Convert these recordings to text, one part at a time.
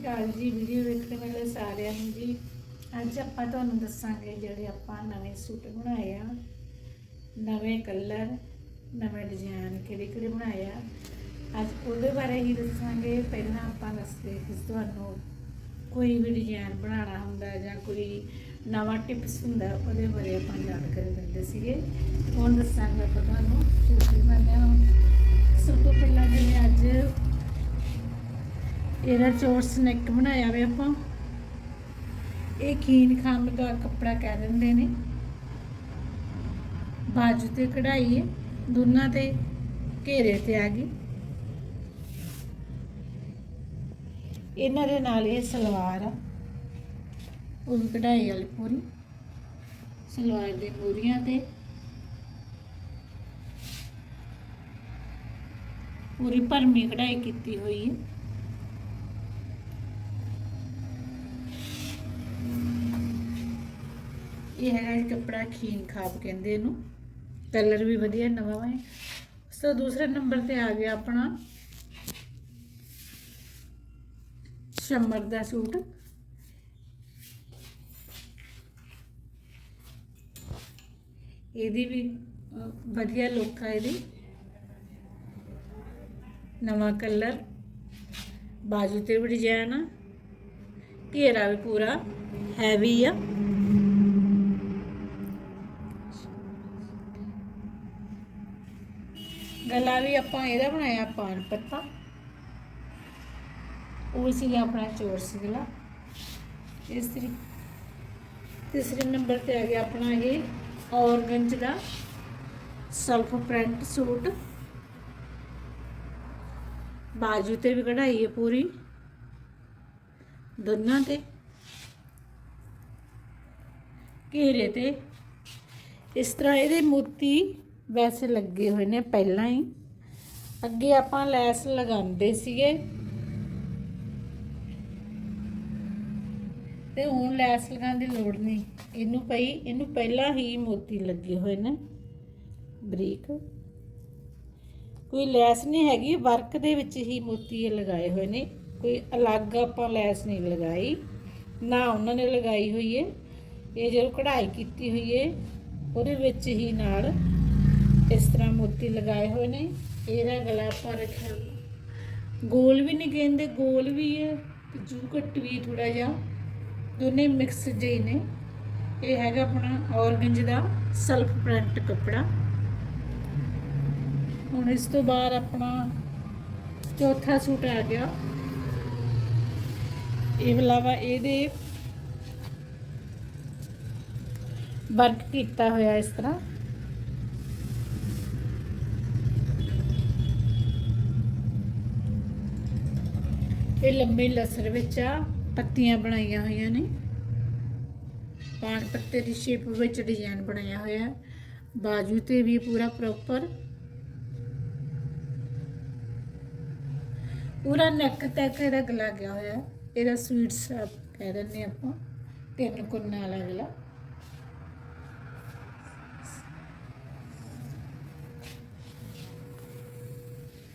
ਅਕਾਲ ਜੀ, ਵੀਡੀਓ ਵੇਖਣ ਵਾਲੇ ਸਾਰਿਆਂ ਨੂੰ ਜੀ। ਅੱਜ ਆਪਾਂ ਤੁਹਾਨੂੰ ਦੱਸਾਂਗੇ ਜਿਹੜੇ ਆਪਾਂ ਨਵੇਂ ਸੂਟ ਬਣਾਏ ਆ। ਨਵੇਂ ਕਲਰ, ਨਵੇਂ ਡਿਜ਼ਾਈਨ ਕਿਹੜੇ ਕਿਹੜੇ ਬਣਾਏ ਆ। ਅੱਜ ਉਹਦੇ ਬਾਰੇ ਹੀ ਦੱਸਾਂਗੇ। ਪਹਿਲਾਂ ਆਪਾਂ ਦੱਸਦੇ ਕਿ ਤੁਹਾਨੂੰ ਕੋਈ ਵੀ ਡਿਜ਼ਾਈਨ ਬਣਾਉਣਾ ਹੁੰਦਾ ਜਾਂ ਕੋਈ ਨਵਾਂ ਟਿਪਸ ਹੁੰਦਾ, ਉਹਦੇ ਬਾਰੇ ਆਪਾਂ ਜਾਣਕਾਰੀ ਦਿੰਦੇ ਸੀਗੇ। ਹੁਣ ਦੱਸਾਂਗੇ ਆਪਾਂ ਤੁਹਾਨੂੰ ਸੂਟ ਬਣਾਉਂਦੇ ਸਭ ਤੋਂ ਪਹਿਲਾਂ ਜਿਵੇਂ ਅੱਜ ਇਹਦਾ ਚੋਰ ਸਨੈਕ ਬਣਾਇਆ ਵੇ ਆਪਾਂ। ਇਹ ਖੀਨ ਖਾਮ ਦਾ ਕੱਪੜਾ ਕਹਿ ਦਿੰਦੇ ਨੇ। ਬਾਜੂ ਤੇ ਕਢਾਈ ਹੈ ਦੋਨਾਂ ਤੇ ਘੇਰੇ ਤੇ ਆ ਗਈ। ਇਹਨਾਂ ਦੇ ਨਾਲ ਇਹ ਸਲਵਾਰ ਆ। ਉਹ ਕਢਾਈ ਵਾਲੀ ਪੂਰੀ। ਸਲਵਾਰ ਦੇ ਪੂਰੀਆਂ ਤੇ ਪੂਰੀ ਭਰਮੀ ਕਢਾਈ ਕੀਤੀ ਹੋਈ ਹੈ ਇਹ ਹੈਗਾ ਜੀ ਕੱਪੜਾ ਖੀਨ ਖਾਪ ਕਹਿੰਦੇ ਇਹਨੂੰ। ਕਲਰ ਵੀ ਵਧੀਆ, ਨਵਾਂ ਹੈ ਉਸ ਤੋਂ ਦੂਸਰੇ ਨੰਬਰ ਤੇ ਆ ਗਿਆ ਆਪਣਾ। ਸ਼ਮਰ ਦਾ ਸੂਟ। ਇਹਦੀ ਵੀ ਵਧੀਆ ਲੁੱਕ ਆ ਇਹਦੀ। ਨਵਾਂ ਕਲਰ। ਬਾਜੂ ਤੇ ਵੀ ਡਿਜ਼ਾਈਨ ਆ। ਘੇਰਾ ਵੀ ਪੂਰਾ ਹੈਵੀ ਆ। ਗਲਾ ਵੀ ਆਪਾਂ ਇਹਦਾ ਬਣਾਇਆ, ਪਾਨ ਪੱਤਾ। ਉਹ ਸੀ ਆਪਣਾ ਚੋਰ ਸੀ ਗਲਾ ਇਸ ਤਰੀ, ਤੀਸਰੇ ਨੰਬਰ ਤੇ ਆ ਗਿਆ ਆਪਣਾ ਇਹ ਔਰਗੰਜ ਦਾ ਸੈਲਫ ਪ੍ਰਿੰਟ ਸੂਟ। ਬਾਜੂ ਤੇ ਵੀ ਕਢਾਈ ਹੈ ਪੂਰੀ। ਦੋਨਾਂ ਤੇ। ਘੇਰੇ ਤੇ। ਇਸ ਤਰ੍ਹਾਂ ਇਹਦੇ ਮੋਤੀ ਵੈਸੇ ਲੱਗੇ ਹੋਏ ਨੇ ਪਹਿਲਾਂ ਹੀ। ਅੱਗੇ ਆਪਾਂ ਲੈਸ ਲਗਾਉਂਦੇ ਸੀਗੇ। ਤੇ ਹੁਣ ਲੈਸ ਲਗਾਉਣ ਦੀ ਲੋੜ ਨਹੀਂ। ਇਹਨੂੰ ਪਈ, ਇਹਨੂੰ ਪਹਿਲਾਂ ਹੀ ਮੋਤੀ ਲੱਗੇ ਹੋਏ ਨੇ। ਬਰੀਕ। ਕੋਈ ਲੈਸ ਨਹੀਂ ਹੈਗੀ, ਵਰਕ ਦੇ ਵਿੱਚ ਹੀ ਮੋਤੀ ਇਹ ਲਗਾਏ ਹੋਏ ਨੇ। ਕੋਈ ਅਲੱਗ ਆਪਾਂ ਲੈਸ ਨਹੀਂ ਲਗਾਈ। ਨਾ ਉਹਨਾਂ ਨੇ ਲਗਾਈ ਹੋਈ ਹੈ ਇਹ ਜਦੋਂ ਕਢਾਈ ਕੀਤੀ ਹੋਈ ਹੈ ਉਹਦੇ ਵਿੱਚ ਹੀ ਨਾਲ ਇਸ ਤਰ੍ਹਾਂ ਮੋਤੀ ਲਗਾਏ ਹੋਏ ਨੇ, ਇਹਦਾ ਗਲਾ ਆਪਾਂ ਰੱਖਿਆ। ਗੋਲ ਵੀ ਨਹੀਂ ਕਹਿੰਦੇ ਗੋਲ ਵੀ ਹੈ ਤੇ ਜੂ ਕੱਟ ਵੀ ਥੋੜਾ ਜਿਹਾ। ਦੋਨੇ ਮਿਕਸ ਜਿਹੇ ਨੇ। ਇਹ ਹੈਗਾ ਆਪਣਾ ਔਰਗੰਜ ਦਾ ਸੈਲਫ ਪ੍ਰਿੰਟ ਕੱਪੜਾ। ਹੁਣ ਇਸ ਤੋਂ ਬਾਅਦ ਆਪਣਾ ਚੌਥਾ ਸੂਟ ਆ ਗਿਆ। ਇਹ ਇਲਾਵਾ ਇਹਦੇ ਵਰਕ ਕੀਤਾ ਹੋਇਆ ਇਸ ਤਰ੍ਹਾਂ। ਇਹ ਲੰਬੇ ਲਸਰ ਵਿੱਚ ਆ, ਪੱਤੀਆਂ ਬਣਾਈਆਂ ਹੋਈਆਂ ਨੇ। ਪਾਣ ਪੱਤੇ ਦੀ ਸ਼ੇਪ ਵਿੱਚ ਡਿਜ਼ਾਈਨ ਬਣਾਇਆ ਹੋਇਆ ਬਾਜੂ ਤੇ ਵੀ ਪੂਰਾ ਪ੍ਰੋਪਰ ਪੂਰਾ ਨੈਕ ਤੱਕ ਇਹਦਾ ਗਲਾ ਗਿਆ ਹੋਇਆ ਇਹਦਾ ਸਵੀਟ ਸਾਪ ਕਹਿ ਦਿੰਦੇ ਆਪਾਂ। ਤਿੰਨ ਕੁੰਨਾਂ ਅਲੱਗ ਗਲਾ।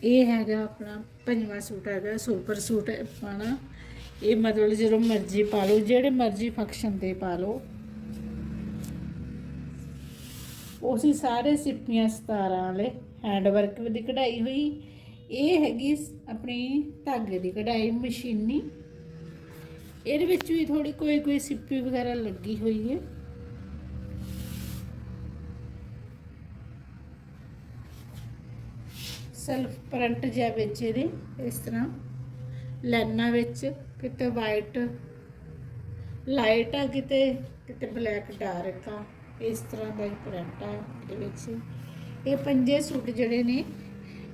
ਇਹ ਹੈਗਾ ਆਪਣਾ ਪੰਜਵਾਂ ਸੂਟ ਹੈਗਾ, ਸੁਪਰ ਸੂਟ ਪਾਣਾ ਇਹ ਮਤਲਬ ਜਦੋਂ ਮਰਜ਼ੀ ਪਾ ਲਓ, ਜਿਹੜੇ ਮਰਜ਼ੀ ਫੰਕਸ਼ਨ ਤੇ ਪਾ ਲਓ। ਉਸੇ ਸਾਰੇ ਸਿੱਪੀਆਂ ਸਤਾਰਾਂ ਵਾਲੇ ਹੈਂਡ ਵਰਕ ਦੀ ਕਢਾਈ ਹੋਈ। ਇਹ ਹੈਗੀ ਆਪਣੀ ਧਾਗੇ ਦੀ ਕਢਾਈ ਮਸ਼ੀਨੀ। ਇਹਦੇ ਵਿੱਚ ਵੀ ਥੋੜੀ ਕੋਈ ਕੋਈ ਸਿੱਪੀ ਵਗੈਰਾ ਲੱਗੀ ਹੋਈ ਹੈ। ਸੈਲਫ ਪ੍ਰਿੰਟ ਜਿਹਾ ਵਿੱਚ ਇਹਦੇ, ਇਸ ਤਰ੍ਹਾਂ। ਲਾਈਨਾਂ ਵਿੱਚ ਕਿਤੇ ਵਾਈਟ ਲਾਈਟ ਆ ਕਿਤੇ ਕਿਤੇ ਬਲੈਕ ਡਾਰਕ ਆ। ਇਸ ਤਰ੍ਹਾਂ ਦਾ ਹੀ ਪ੍ਰਿੰਟ ਆ ਇਹਦੇ ਵਿੱਚ। ਇਹ ਪੰਜੇ ਸੂਟ ਜਿਹੜੇ ਨੇ,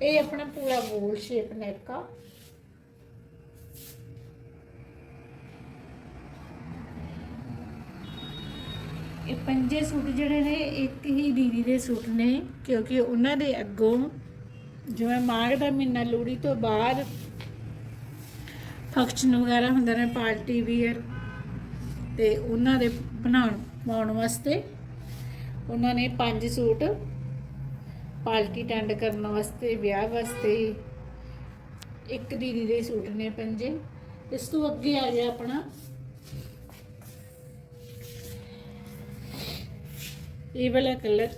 ਇਹ ਆਪਣਾ ਪੂਰਾ ਗੋਲ ਸ਼ੇਪ ਨੈਕ ਆ। ਇਹ ਪੰਜੇ ਸੂਟ ਜਿਹੜੇ ਨੇ, ਇੱਕ ਹੀ ਦੀਦੀ ਦੇ ਸੂਟ ਨੇ, ਕਿਉਂਕਿ ਉਹਨਾਂ ਦੇ ਅੱਗੋਂ ਜਿਵੇਂ ਮਾਘ ਦਾ ਮਹੀਨਾ ਲੋਹੜੀ ਤੋਂ ਬਾਅਦ ਫੰਕਸ਼ਨ ਵਗੈਰਾ ਹੁੰਦੇ ਨੇ, ਪਾਰਟੀ ਵੀਅਰ ਤੇ ਉਹਨਾਂ ਦੇ ਬਣਾਉਣ, ਪਾਉਣ ਵਾਸਤੇ ਉਹਨਾਂ ਨੇ ਪੰਜ ਸੂਟ ਪਾਰਟੀ ਅਟੈਂਡ ਕਰਨ ਵਾਸਤੇ, ਵਿਆਹ ਵਾਸਤੇ ਇੱਕ ਦੀਦੀ ਦੇ ਸੂਟ ਨੇ ਪੰਜੇ। ਇਸ ਤੋਂ ਅੱਗੇ ਆ ਗਿਆ ਆਪਣਾ। ਇਹ ਵਾਲਾ ਕਲਰ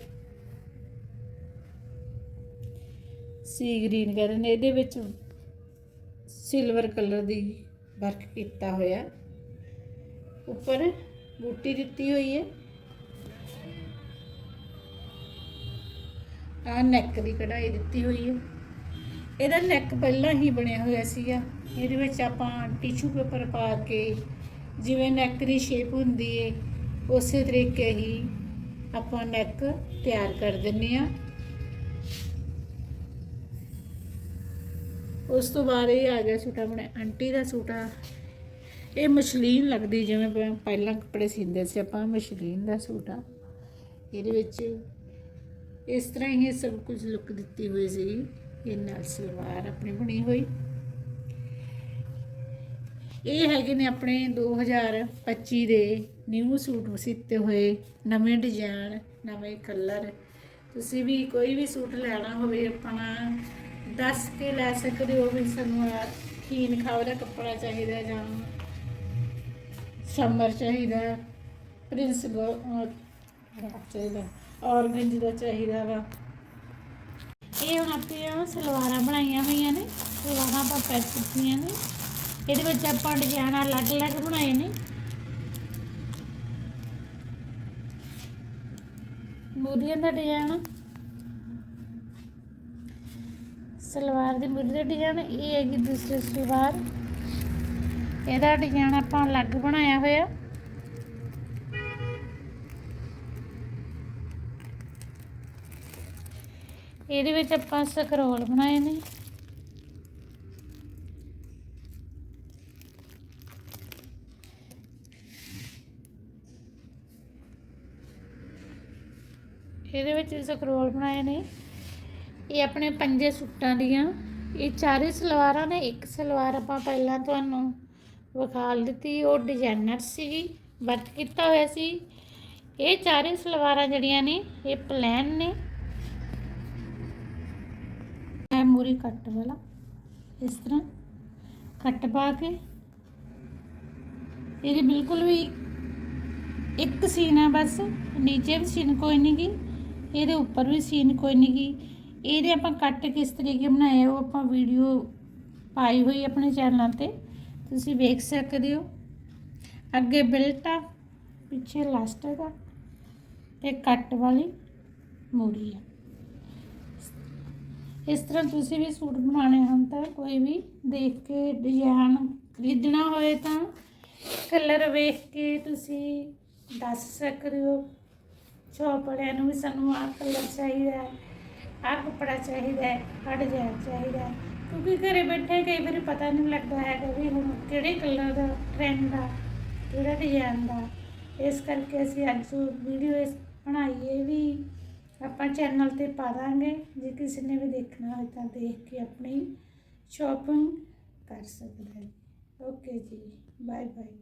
ਸੀ ਗ੍ਰੀਨ ਕਹਿੰਦੇ ਨੇ, ਇਹਦੇ ਵਿੱਚ ਸਿਲਵਰ ਕਲਰ ਦੀ ਵਰਕ ਕੀਤਾ ਹੋਇਆ। ਉੱਪਰ ਬੂਟੀ ਦਿੱਤੀ ਹੋਈ ਹੈ। ਆ ਨੈਕ ਦੀ ਕਢਾਈ ਦਿੱਤੀ ਹੋਈ ਹੈ। ਇਹਦਾ ਨੈਕ ਪਹਿਲਾਂ ਹੀ ਬਣਿਆ ਹੋਇਆ ਸੀਗਾ। ਇਹਦੇ ਵਿੱਚ ਆਪਾਂ ਟਿਸ਼ੂ ਪੇਪਰ ਪਾ ਕੇ ਜਿਵੇਂ ਨੈਕ ਦੀ ਸ਼ੇਪ ਹੁੰਦੀ ਏ, ਉਸੇ ਤਰੀਕੇ ਹੀ ਆਪਾਂ ਨੈਕ ਤਿਆਰ ਕਰ ਦਿੰਨੇ ਆ ਉਸ ਤੋਂ ਬਾਅਦ ਇਹ ਆ ਗਿਆ ਸੂਟ ਆਪਣੇ ਆਂਟੀ ਦਾ ਸੂਟ ਆ। ਇਹ ਮਸ਼ਲੀਨ ਲੱਗਦੀ ਜਿਵੇਂ ਪ- ਪਹਿਲਾਂ ਕੱਪੜੇ ਸੀਂਦੇ ਸੀ ਆਪਾਂ, ਮਸ਼ਲੀਨ ਦਾ ਸੂਟ ਆ। ਇਹਦੇ ਵਿੱਚ ਇਸ ਤਰ੍ਹਾਂ ਹੀ ਸਭ ਕੁਝ ਲੁੱਕ ਦਿੱਤੀ ਹੋਈ ਸੀ। ਇਹ ਨਾਲ ਸਲਵਾਰ ਆਪਣੀ ਬਣੀ ਹੋਈ। ਇਹ ਹੈਗੇ ਨੇ ਆਪਣੇ 2025 ਦੇ ਨਿਊ ਸੂਟ ਸਿੱਤੇ ਹੋਏ। ਨਵੇਂ ਡਿਜ਼ਾਈਨ ਨਵੇਂ ਕਲਰ। ਤੁਸੀਂ ਵੀ ਕੋਈ ਵੀ ਸੂਟ ਲੈਣਾ ਹੋਵੇ ਆਪਣਾ ਦੱਸ ਕੇ ਲੈ ਸਕਦੇ ਹੋ ਵੀ ਸਾਨੂੰ ਆਹ ਖੀਨ ਖਾਵ ਦਾ ਕੱਪੜਾ ਚਾਹੀਦਾ ਜਾਂ ਸਮਰ ਚਾਹੀਦਾ ਪ੍ਰਿੰਸ ਚਾਹੀਦਾ, ਔਰਗੰਜ ਦਾ ਚਾਹੀਦਾ ਵਾ। ਇਹ ਹੁਣ ਆਪਣੀਆਂ ਸਲਵਾਰਾਂ ਬਣਾਈਆਂ ਹੋਈਆਂ ਨੇ, ਸਲਵਾਰਾਂ ਆਪਾਂ ਪੈਕ ਕੀਤੀਆਂ ਨੇ। ਇਹਦੇ ਵਿੱਚ ਆਪਾਂ ਡਿਜ਼ਾਈਨ ਅਲੱਗ-ਅਲੱਗ ਬਣਾਏ ਨੇ। ਮੂਰੀਆਂ ਦਾ ਡਿਜ਼ਾਈਨ ਸਲਵਾਰ ਦੀ ਮੂਰੀ ਦਾ ਡਿਜ਼ਾਈਨ ਇਹ ਹੈਗੀ ਦੂਸਰੀ ਸਲਵਾਰ। ਇਹਦਾ ਡਿਜ਼ਾਈਨ ਆਪਾਂ ਅਲੱਗ ਬਣਾਇਆ ਹੋਇਆ। ਇਹਦੇ ਵਿੱਚ ਆਪਾਂ ਸਕਰੋਲ ਬਣਾਏ ਨੇ। ਇਹਦੇ ਵਿੱਚ ਸਕਰੋਲ ਬਣਾਏ ਨੇ। ਇਹ ਆਪਣੇ ਪੰਜੇ ਸੂਟਾਂ ਦੀਆਂ। ਇਹ ਚਾਰੇ ਸਲਵਾਰਾਂ ਨੇ, ਇੱਕ ਸਲਵਾਰ ਆਪਾਂ ਪਹਿਲਾਂ ਤੁਹਾਨੂੰ ਵਿਖਾਲ ਦਿੱਤੀ, ਉਹ ਡਿਜ਼ਾਈਨਰ ਸੀਗੀ ਵਰਤ ਕੀਤਾ ਹੋਇਆ ਸੀ। ਇਹ ਚਾਰੇ ਸਲਵਾਰਾਂ ਜਿਹੜੀਆਂ ਨੇ, ਇਹ ਪਲਾਨ ਨੇ। ਹੈ ਮੂਰੀ ਕੱਟ ਵਾਲਾ, ਇਸ ਤਰ੍ਹਾਂ ਕੱਟ ਪਾ ਕੇ। ਇਹਦੀ ਬਿਲਕੁਲ ਵੀ ਇੱਕ ਸੀਨ ਆ ਬਸ, ਨੀਚੇ ਵੀ ਸੀਨ ਕੋਈ ਨਹੀਂ ਗੀ, ਇਹਦੇ ਉੱਪਰ ਵੀ ਸੀਨ ਕੋਈ ਨਹੀਂ ਗੀ। ਇਹਦੇ ਆਪਾਂ ਕੱਟ ਕਿਸ ਤਰੀਕੇ ਬਣਾਏ ਉਹ ਆਪਾਂ ਵੀਡੀਓ ਪਾਈ ਹੋਈ ਆਪਣੇ ਚੈਨਲ ਤੇ। ਤੁਸੀਂ ਵੇਖ ਸਕਦੇ ਹੋ। ਅੱਗੇ ਬਿਲਟ ਆ, ਪਿੱਛੇ ਲਾਸਟਿਕ ਆ ਤੇ ਕੱਟ ਵਾਲੀ ਮੂਰੀ ਆ। ਇਸ ਤਰ੍ਹਾਂ ਤੁਸੀਂ ਵੀ ਸੂਟ ਬਣਾਉਣੇ ਹਨ ਤਾਂ ਕੋਈ ਵੀ ਦੇਖ ਕੇ ਡਿਜ਼ਾਈਨ ਖਰੀਦਣਾ ਹੋਏ ਤਾਂ ਕਲਰ ਵੇਖ ਕੇ ਤੁਸੀਂ ਦੱਸ ਸਕਦੇ ਹੋ। ਸ਼ੌਪ ਵਾਲਿਆਂ ਨੂੰ ਵੀ ਸਾਨੂੰ ਆਹ ਕਲਰ ਚਾਹੀਦਾ ਹੈ। ਆਹ ਕੱਪੜਾ ਚਾਹੀਦਾ ਹੈ ਆਹ ਡਿਜ਼ਾਈਨ ਚਾਹੀਦਾ ਹੈ। ਕਿਉਂਕਿ ਘਰੇ ਬੈਠੇ ਕਈ ਵਾਰੀ ਪਤਾ ਨਹੀਂ ਲੱਗਦਾ ਹੈਗਾ ਵੀ ਹੁਣ ਕਿਹੜੇ ਕਲਰ ਦਾ ਟ੍ਰੈਂਡ ਆ, ਕਿਹੜਾ ਡਿਜ਼ਾਈਨ ਦਾ। ਇਸ ਕਰਕੇ ਅਸੀਂ ਅੱਜ ਵੀਡੀਓ ਇਸ ਬਣਾਈਏ ਵੀ ਆਪਾਂ ਚੈਨਲ ਤੇ ਪਾ ਦਾਂਗੇ, ਜੇ ਕਿਸੇ ਨੇ ਵੀ ਦੇਖਣਾ ਹੋਵੇ ਤਾਂ ਦੇਖ ਕੇ ਆਪਣੀ ਸ਼ਾਪਿੰਗ ਕਰ ਸਕਦਾ ਹੈ ਓਕੇ ਜੀ ਬਾਏ ਬਾਏ